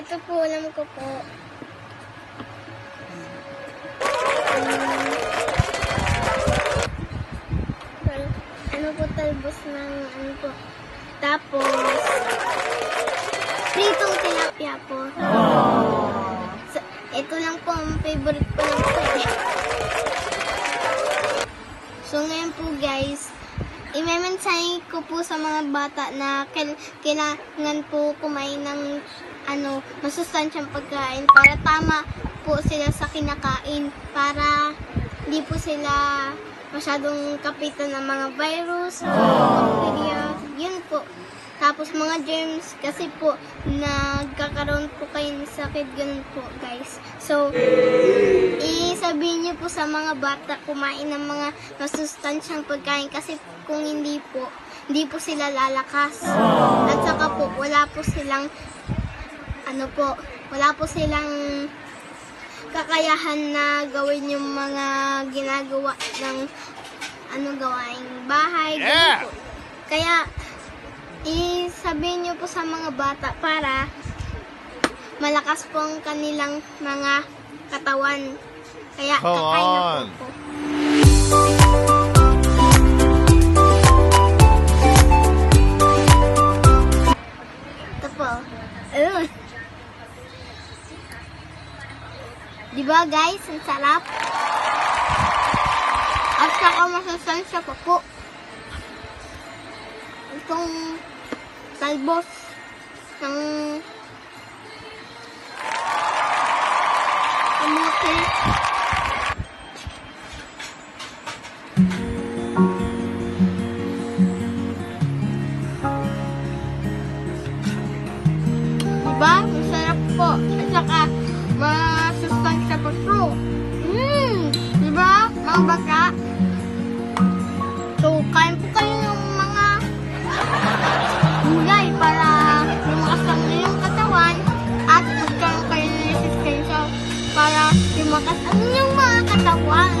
Ito po, alam ko po. Well, ano po talbos ng ano po. Tapos, pritong tilapia po. So, ito lang po ang favorite ko lang po eh. So ngayon po guys, imemensahe ko po sa mga bata na kail- kailangan po kumain ng ano, masustansyang pagkain para tama po sila sa kinakain para hindi po sila masyadong kapitan ng mga virus, bacteria, yun po. Tapos mga germs kasi po nagkakaroon po kayo ng sakit ganun po guys. So, isabihin niyo po sa mga bata kumain ng mga masustansyang pagkain kasi kung hindi po, hindi po sila lalakas. At saka po, wala po silang, ano po, wala po silang kakayahan na gawin yung mga ginagawa ng ano gawaing bahay. Yeah! po. Kaya, isabihin niyo po sa mga bata para malakas po ang kanilang mga katawan. Kaya Come kakain na po po. Di ba guys, ang sarap? At saka masasansya pa po. Itong talbos ng kamote. Diba? to. Mmm! Diba? Mga bata. So, kain po kayo ng mga gulay para lumakas ang inyong katawan at magkaroon kayo ng resistensya para lumakas ang inyong mga katawan.